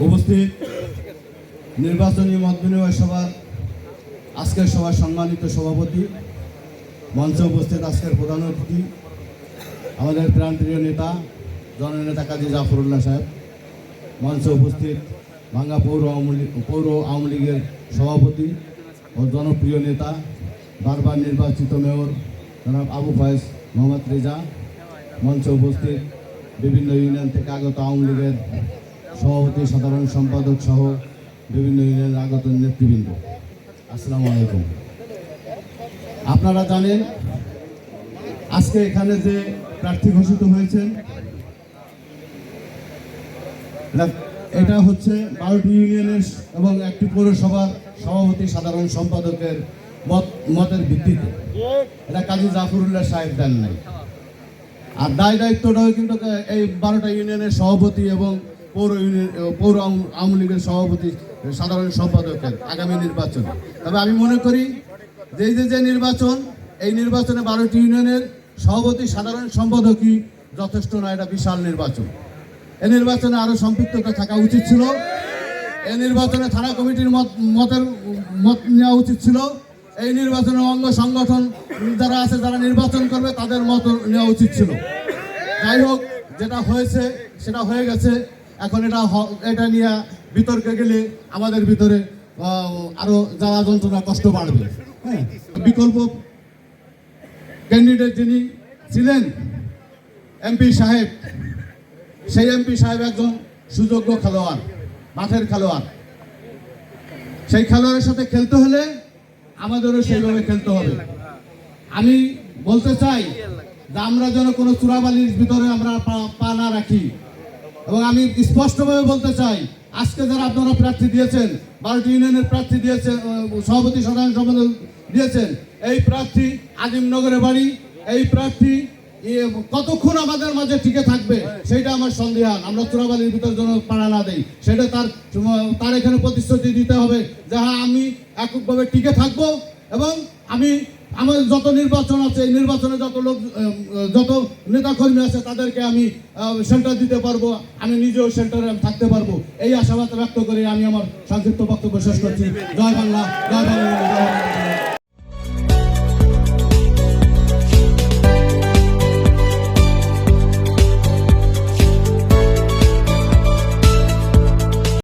উপস্থিত নির্বাচনী মত বিনিময় সভার আজকের সভার সম্মানিত সভাপতি, মঞ্চে উপস্থিত আজকের প্রধান অতিথি, আমাদের প্রাণপ্রিয় নেতা, জননেতা কাজী জাফরুল্লাহ সাহেব, মঞ্চে উপস্থিত ভাঙ্গা পৌর আওয়ামী লীগ, পৌর আওয়ামী লীগের সভাপতি ও জনপ্রিয় নেতা, বারবার নির্বাচিত মেয়র জনাব আবু ফয়েজ মোহাম্মদ রেজা, মঞ্চে উপস্থিত বিভিন্ন ইউনিয়ন থেকে আগত আওয়ামী লীগের সভাপতি, সাধারণ সম্পাদক সহ বিভিন্ন ইউনিয়নের আগত নেতৃবৃন্দ। আসসালামু আলাইকুম। আপনারা জানেন, আজকে এখানে যে প্রার্থী ঘোষিত হয়েছেন, এটা- হচ্ছে বারোটি ইউনিয়নের এবং একটি পৌরসভার সভাপতি, সাধারণ সম্পাদকের মত, মতের ভিত্তিতে। এটা কাজী জাফরুল্লাহ সাহেব দেন নাই। আর দায় দায়িত্বটাও কিন্তু এই বারোটা ইউনিয়নের সভাপতি এবং পৌর পৌর আওয়াম- লীগের সভাপতি সাধারণ সম্পাদকের আগামী নির্বাচনে। তবে আমি মনে করি, যে যে যে নির্বাচন, এই নির্বাচনে বারোটি ইউনিয়নের সভাপতি, সাধারণ সম্পাদকই যথেষ্ট না, এটা বিশাল নির্বাচন। এই নির্বাচনে আরও সম্পৃক্ততা থাকা উচিত ছিল। এই নির্বাচনে থানা কমিটির মত, মতের, মত নেওয়া উচিত ছিল। এই নির্বাচনে অঙ্গ সংগঠন যারা আছে, যারা নির্বাচন করবে, তাদের মত নেওয়া উচিত ছিল। যাই হোক, যেটা হয়েছে, সেটা হয়ে গেছে। এখন এটা এটা নিয়ে বিতর্কে গেলে আমাদের ভিতরে আরও জ্বালা যন্ত্রণা, কষ্ট বাড়বে। হ্যাঁ? বিকল্প ক্যান্ডিডেট যিনি ছিলেন এমপি সাহেব, সেই এমপি সাহেব একজন সুযোগ্য খেলোয়াড়, মাঠের খেলোয়াড়। সেই খেলোয়াড়ের সাথে খেলতে হলে আমাদেরও সেইভাবে খেলতে হবে। আমি বলতে চাই যে আমরা যেন কোনো চূড়াবালির ভিতরে আমরা পা না রাখি। এবং আমি স্পষ্টভাবে বলতে চাই, আজকে যারা আপনারা প্রার্থী দিয়েছেন বারোটি ইউনিয়নের প্রার্থী দিয়েছেন সভাপতি সাধারণ সম্পাদক দিয়েছেন, এই প্রার্থী আজিমনগরে বাড়ি, এই প্রার্থী কতক্ষণ আমাদের মাঝে টিকে থাকবে সেটা আমার সন্দেহান আমরা চোরাবালির ভিতর যেন পাড়া না দেই, সেটা তার তার এখানে প্রতিশ্রুতি দিতে হবে যে হ্যাঁ আমি এককভাবে টিকে থাকব, এবং আমি আমাদের যত নির্বাচন আছে নির্বাচনে যত লোক যত নেতাকর্মী আছে, তাদেরকে আমি সেন্টার দিতে পারব। আমি নিজেও সেন্টারে থাকতে পারব। এই আশাবাদ ব্যক্ত করে আমি আমার সংক্ষিপ্ত বক্তব্য শেষ করছি। জয় বাংলা জয় বাংলা।